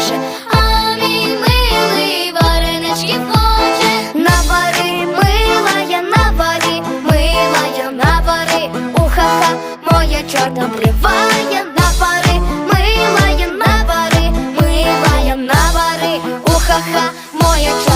хоче, а мій милий вареничків хоче, навари, мила я навари, мила я навари, ухаха моя чорна бриває, навари, мила я навари, мила я навари, ухаха моя чорна.